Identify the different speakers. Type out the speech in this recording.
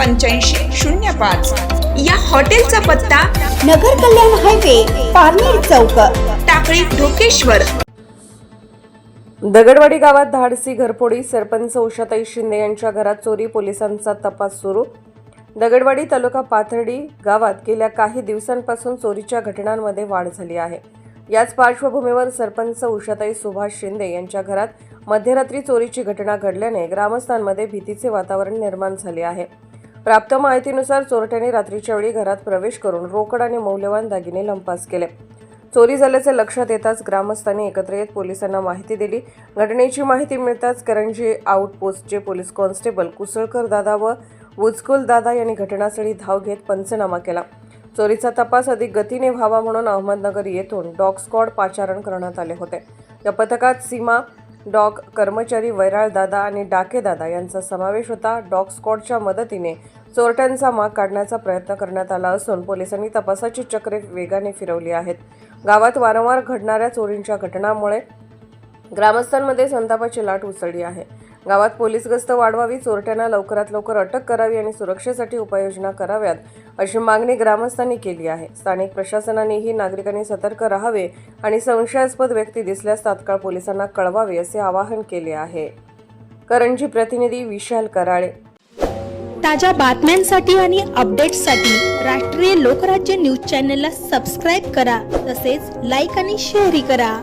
Speaker 1: पंच्याऐंशी शून्य पाच. या हॉटेलचा पत्ता
Speaker 2: नगर कल्याण हायवे पारनेर चौक
Speaker 1: टाकळी ढोकेश्वर.
Speaker 3: दगडवाडी गावात धाडसी घरफोडी सरपंच उषाताई शिंदे यांच्या घरात चोरी पोलिसांचा तपास सुरू. दगडवाडी तालुका पाथर्डी गावात गेल्या काही दिवसांपासून चोरीच्या घटनांमध्ये वाढ झाली आहे. याच पार्श्वभूमीवर सरपंच उषाताई सुभाष शिंदे यांच्या घरात मध्यरात्री चोरीची घटना घडल्याने ग्रामस्थांमध्ये भीतीचे वातावरण निर्माण झाले आहे. प्राप्त माहितीनुसार चोरट्यांनी रात्रीच्या वेळी घरात प्रवेश करून रोकड आणि मौल्यवान दागिने लंपास केले. चोरी झाल्याचे लक्षात येताच ग्रामस्थांनी एकत्र येत पोलिसांना माहिती दिली. घटनेची माहिती मिळताच करंजी आउटपोस्टचे पोलीस कॉन्स्टेबल कुसळकर दादा व उजकुल दादा यांनी घटनास्थळी धाव घेत पंचनामा केला. चोरीचा तपास अधिक गतीने व्हावा म्हणून अहमदनगर येथून डॉग स्क्वॉड पाचारण करण्यात आले होते. या पथकात सीमा डॉग कर्मचारी वैराळ दादा आणि डाके दादा यांचा समावेश होता. डॉग स्कॉडच्या मदतीने चोरट्यांचा माग काढण्याचा प्रयत्न करण्यात आला असून पोलिसांनी तपासाची चक्रे वेगाने फिरवली आहेत. गावात वारंवार घडणाऱ्या चोरींच्या घटनांमुळे ग्रामस्थांमध्ये संतापाची लाट उसळली आहे. गावात पोलीस गस्त वाढवावी चोरट्यांना लवकरात लवकर अटक करावी आणि सुरक्षेसाठी उपाययोजना कराव्यात अशी मागणी ग्रामस्थांनी केली आहे. स्थानिक प्रशासनानेही नागरिकांनी सतर्क राहावे आणि संशयास्पद व्यक्ती दिसल्यास तात्काळ पोलिसांना कळवावे असे आवाहन केले आहे. करंजी प्रतिनिधी विशाल कराळे.
Speaker 4: ताज्या बातम्यांसाठी आणि अपडेट्ससाठी राष्ट्रीय लोकराज्य न्यूज चॅनलला सबस्क्राईब करा तसेच लाईक आणि शेअरही करा.